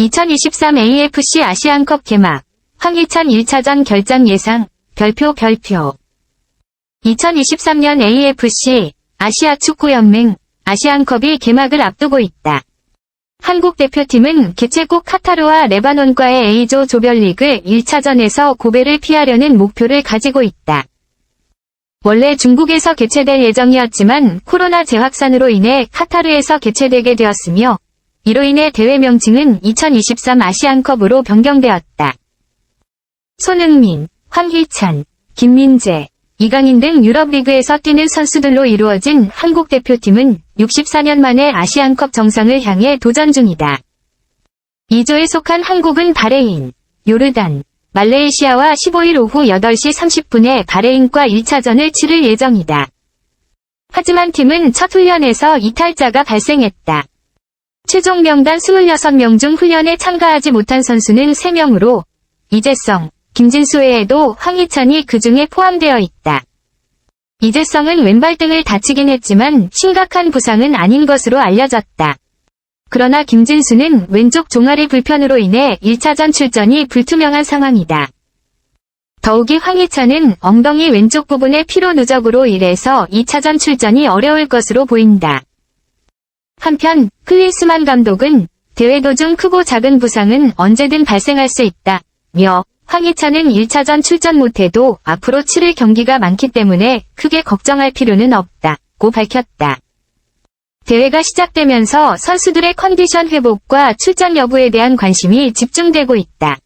2023 AFC 아시안컵 개막, 황희찬 1차전 결장 예상, 별표 별표. 2023년 AFC, 아시아 축구연맹, 아시안컵이 개막을 앞두고 있다. 한국 대표팀은 개최국 카타르와 레바논과의 A조 조별리그 1차전에서 고배를 피하려는 목표를 가지고 있다. 원래 중국에서 개최될 예정이었지만 코로나 재확산으로 인해 카타르에서 개최되게 되었으며 이로 인해 대회 명칭은 2023 아시안컵으로 변경되었다. 손흥민, 황희찬, 김민재, 이강인 등 유럽리그에서 뛰는 선수들로 이루어진 한국 대표팀은 64년 만에 아시안컵 정상을 향해 도전 중이다. 2조에 속한 한국은 바레인, 요르단, 말레이시아와 15일 오후 8시 30분에 바레인과 1차전을 치를 예정이다. 하지만 팀은 첫 훈련에서 이탈자가 발생했다. 최종 명단 26명 중 훈련에 참가하지 못한 선수는 3명으로 이재성, 김진수 외에도 황희찬이 그 중에 포함되어 있다. 이재성은 왼발 등을 다치긴 했지만 심각한 부상은 아닌 것으로 알려졌다. 그러나 김진수는 왼쪽 종아리 불편으로 인해 1차전 출전이 불투명한 상황이다. 더욱이 황희찬은 엉덩이 왼쪽 부분의 피로 누적으로 인해서 2차전 출전이 어려울 것으로 보인다. 한편 클린스만 감독은 대회 도중 크고 작은 부상은 언제든 발생할 수 있다. 며 황희찬은 1차전 출전 못해도 앞으로 치를 경기가 많기 때문에 크게 걱정할 필요는 없다 고 밝혔다. 대회가 시작되면서 선수들의 컨디션 회복과 출전 여부에 대한 관심이 집중되고 있다.